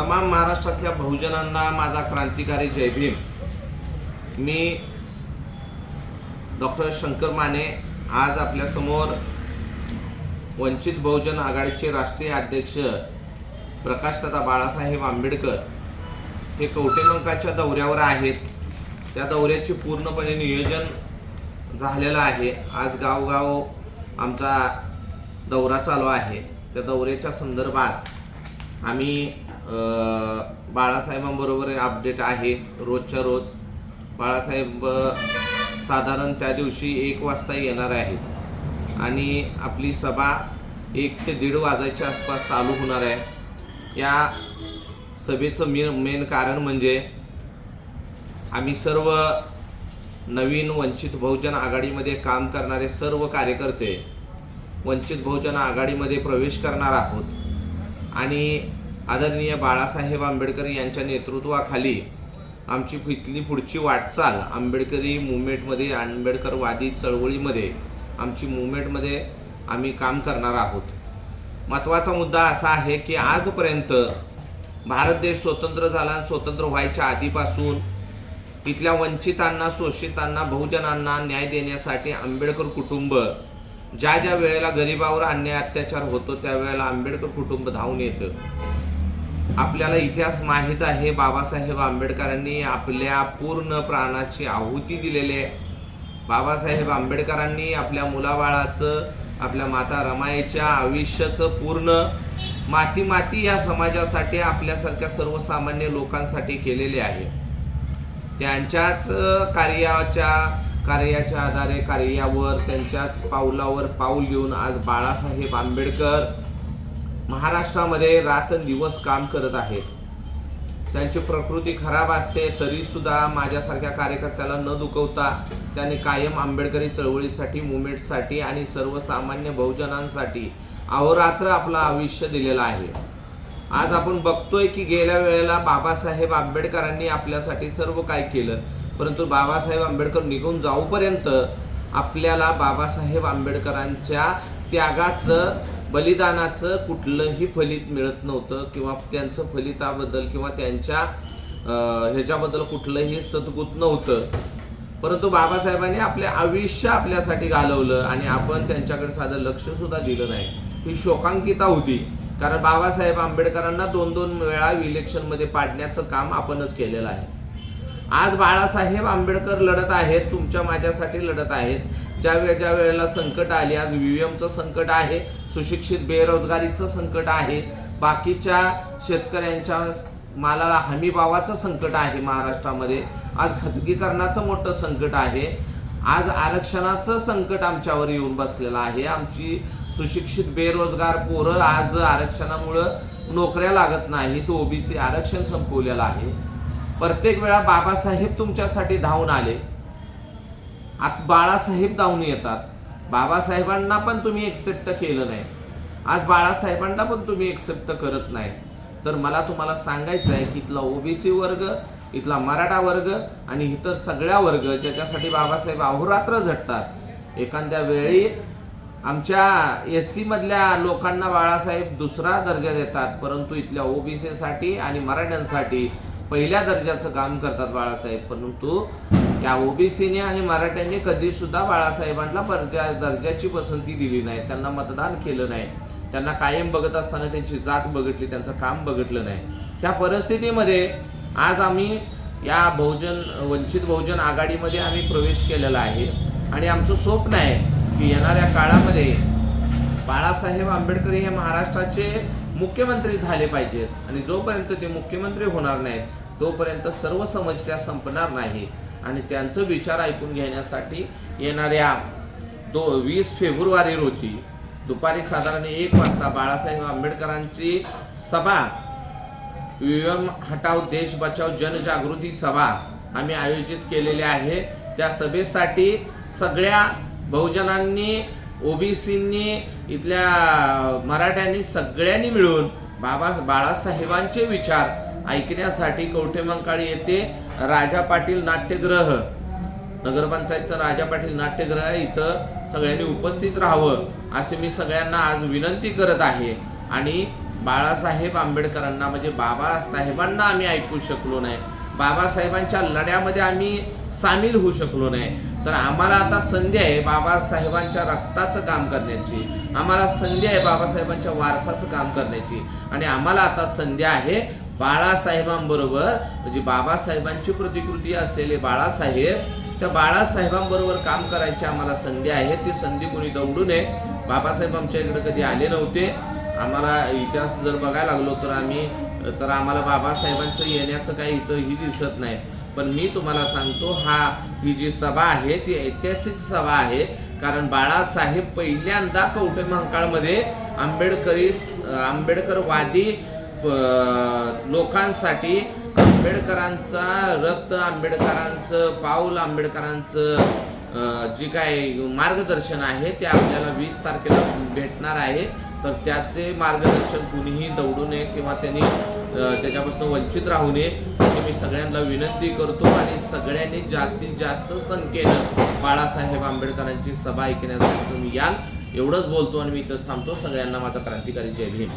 तमाम महाराष्ट्रातल्या बहुजनांना माझा क्रांतिकारी जय भीम. मी डॉक्टर शंकर माने आज आपल्यासमोर वंचित बहुजन आघाडीचे राष्ट्रीय अध्यक्ष प्रकाशदादा बाळासाहेब आंबेडकर हे कवटेमंकाच्या दौऱ्यावर आहेत. त्या दौऱ्याचे पूर्णपणे नियोजन झालेलं आहे. आज गावगाव आमचा दौरा चालू आहे. त्या दौऱ्याच्या संदर्भात आम्ही बाळासाहेबांबरोबर अपडेट आहे रोजच्या रोज. बाळासाहेब साधारण त्या दिवशी एक वाजता येणार आहेत. आणि आपली सभा एक ते दीड वाजायच्या आसपास चालू होणार आहे. या सभेचं मेन मेन कारण म्हणजे आम्ही सर्व नवीन वंचित बहुजन आघाडीमध्ये काम करणारे सर्व कार्यकर्ते वंचित बहुजन आघाडीमध्ये प्रवेश करणार आहोत. आणि आदरणीय बाळासाहेब आंबेडकर यांच्या नेतृत्वाखाली आमची इथली पुढची वाटचाल आंबेडकरी मुवमेंटमध्ये आंबेडकरवादी चळवळीमध्ये आमची मुवमेंटमध्ये आम्ही काम करणार आहोत. महत्त्वाचा मुद्दा असा आहे की आजपर्यंत भारत देश स्वतंत्र झाला स्वतंत्र व्हायच्या आधीपासून इथल्या वंचितांना शोषितांना बहुजनांना न्याय देण्यासाठी आंबेडकर कुटुंब ज्या ज्या वेळेला गरिबावर अन्याय अत्याचार होतो त्यावेळेला आंबेडकर कुटुंब धावून येतं. आपल्याला इतिहास माहीत आहे. बाबासाहेब आंबेडकरांनी आपल्या पूर्ण प्राणाची आहुती दिलेली आहे. बाबासाहेब आंबेडकरांनी आपल्या मुलाबाळाचं आपल्या माता रमाईच्या आयुष्याचं पूर्ण माती माती या समाजासाठी आपल्यासारख्या सर्वसामान्य लोकांसाठी केलेले आहे. त्यांच्याच कार्याच्या कार्याच्या आधारे कार्यावर त्यांच्याच पावलावर पाऊल घेऊन आज बाळासाहेब आंबेडकर महाराष्ट्रामध्ये रात्रंदिवस काम करत आहेत. त्यांची प्रकृती खराब असते तरीसुद्धा माझ्यासारख्या कार्यकर्त्याला न दुखवता त्यांनी कायम आंबेडकरी चळवळीसाठी मुवमेंटसाठी आणि सर्वसामान्य बहुजनांसाठी अहोरात्र आपलं आयुष्य दिलेलं आहे. आज आपण बघतोय की गेल्या वेळेला बाबासाहेब आंबेडकरांनी आपल्यासाठी सर्व काय केलं. परंतु बाबासाहेब आंबेडकर निघून जाऊपर्यंत आपल्याला बाबासाहेब आंबेडकरांच्या त्यागाचं बलिदानाचं कुठलंही फलित मिळत नव्हतं किंवा त्यांचं फलिताबद्दल किंवा त्यांच्या ह्याच्याबद्दल कुठलंही सद्गुत नव्हतं. परंतु बाबासाहेबांनी आपले आयुष्य आपल्यासाठी घालवलं आणि आपण त्यांच्याकडे साधं लक्ष सुद्धा दिलं नाही. ही शोकांकिता होती. कारण बाबासाहेब आंबेडकरांना दोन दोन वेळा इलेक्शनमध्ये पाडण्याचं काम आपणच केलेलं आहे. आज बाळासाहेब आंबेडकर लढत आहेत तुमच्या माझ्यासाठी लढत आहेत. ज्या वेळे ज्या वेळेला संकट आली आज व्हीएमचं संकट आहे सुशिक्षित बेरोजगारीचं संकट आहे बाकीच्या शेतकऱ्यांच्या मालाला हमीभावाचं संकट आहे महाराष्ट्रामध्ये. आज खाजगीकरणाचं मोठं संकट आहे. आज आरक्षणाचं संकट आमच्यावर येऊन बसलेलं आहे. आमची सुशिक्षित बेरोजगार पोरं आज आरक्षणामुळं नोकऱ्या लागत नाहीत. ओबीसी आरक्षण संपवलेलं आहे. प्रत्येक वेळा बाबासाहेब तुमच्यासाठी धावून आले. आत बाळासाहेब धावून येतात. बाबासाहेबांना पण तुम्ही एक्सेप्ट केलं नाही. आज बाळासाहेबांना पण तुम्ही एक्सेप्ट करत नाही. तर मला तुम्हाला सांगायचं आहे की इथला ओबीसी वर्ग इथला मराठा वर्ग आणि इतर सगळ्या वर्ग ज्याच्यासाठी बाबासाहेब अहोरात्र झटतात. एखाद्या वेळी आमच्या एस सीमधल्या लोकांना बाळासाहेब दुसरा दर्जा देतात परंतु इथल्या ओबीसीसाठी आणि मराठ्यांसाठी पहिल्या दर्जाचं काम करतात बाळासाहेब. परंतु या ओबीसीने आणि मराठ्यांनी कधी सुद्धा बाळासाहेबांना दर्जा दर्जाची पसंती दिली नाही. त्यांना मतदान केलं नाही. त्यांना कायम बघत असताना त्यांची जात बघितली त्यांचं काम बघितलं नाही. ह्या परिस्थितीमध्ये आज आम्ही या बहुजन वंचित बहुजन आघाडीमध्ये आम्ही प्रवेश केलेला आहे. आणि आमचं स्वप्न आहे की येणाऱ्या काळामध्ये बाळासाहेब आंबेडकर हे महाराष्ट्राचे मुख्यमंत्री झाले पाहिजेत. आणि जोपर्यंत ते मुख्यमंत्री होणार नाहीत तोपर्यंत सर्व समस्या संपणार नाही. आणि त्यांचं विचार ऐकून घेण्यासाठी येणाऱ्या दो वीस फेब्रुवारी रोजी दुपारी साधारण एक वाजता बाळासाहेब आंबेडकरांची सभा विवम हटाव देश बचाव जनजागृती सभा आम्ही आयोजित केलेली आहे. त्या सभेसाठी सगळ्या बहुजनांनी ओबीसींनी इथल्या मराठ्यांनी सगळ्यांनी मिळून बाबा बाळासाहेबांचे विचार ऐकण्यासाठी कवठेमंकाळी येथे राजा पाटील नाट्यगृह नगरपंचायतचं राजा पाटील नाट्यगृह आहे. इथं सगळ्यांनी उपस्थित राहावं असे मी सगळ्यांना आज विनंती करत आहे. आणि बाळासाहेब आंबेडकरांना म्हणजे बाबासाहेबांना आम्ही ऐकू शकलो नाही. बाबासाहेबांच्या लढ्यामध्ये आम्ही सामील होऊ शकलो नाही. तर आम्हाला आता संधी आहे बाबासाहेबांच्या रक्ताचं काम करण्याची. आम्हाला संधी आहे बाबासाहेबांच्या वारसाचं काम करण्याची. आणि आम्हाला आता संधी आहे बाळासाहेबांबरोबर म्हणजे बाबासाहेबांची प्रतिकृती असलेले बाळासाहेब त्या बाळासाहेबांबरोबर काम करायची आम्हाला संधी आहे. ती संधी कोणी दवडू नये. बाबासाहेब आमच्या इकडे कधी आले नव्हते. आम्हाला इतिहास जर बघायला लागलो तर आम्ही तर आम्हाला बाबासाहेबांचं येण्याचं काही इथंही दिसत नाही. पण मी तुम्हाला सांगतो हा ही जी सभा आहे ती ऐतिहासिक सभा आहे. कारण बाळासाहेब पहिल्यांदा कवठे महाकाळमध्ये आंबेडकरी आंबेडकरवादी लोकांसाठी आंबेडकरांचा रक्त आंबेडकरांचं पाऊल आंबेडकरांचं जी जे काय मार्गदर्शन आहे ते आपल्याला वीस तारखेला भेटणार आहे. तर त्याचे मार्गदर्शन कुणीही दवडू नये किंवा त्यांनी त्याच्यापासून वंचित राहू नये अशी मी सगळ्यांना विनंती करतो आणि सगळ्यांनी जास्तीत जास्त संख्येनं बाळासाहेब आंबेडकरांची सभा ऐकण्यासाठी तुम्ही याल. एवढंच बोलतो आणि मी इथंच थांबतो. सगळ्यांना माझा क्रांतिकारी जय भीम.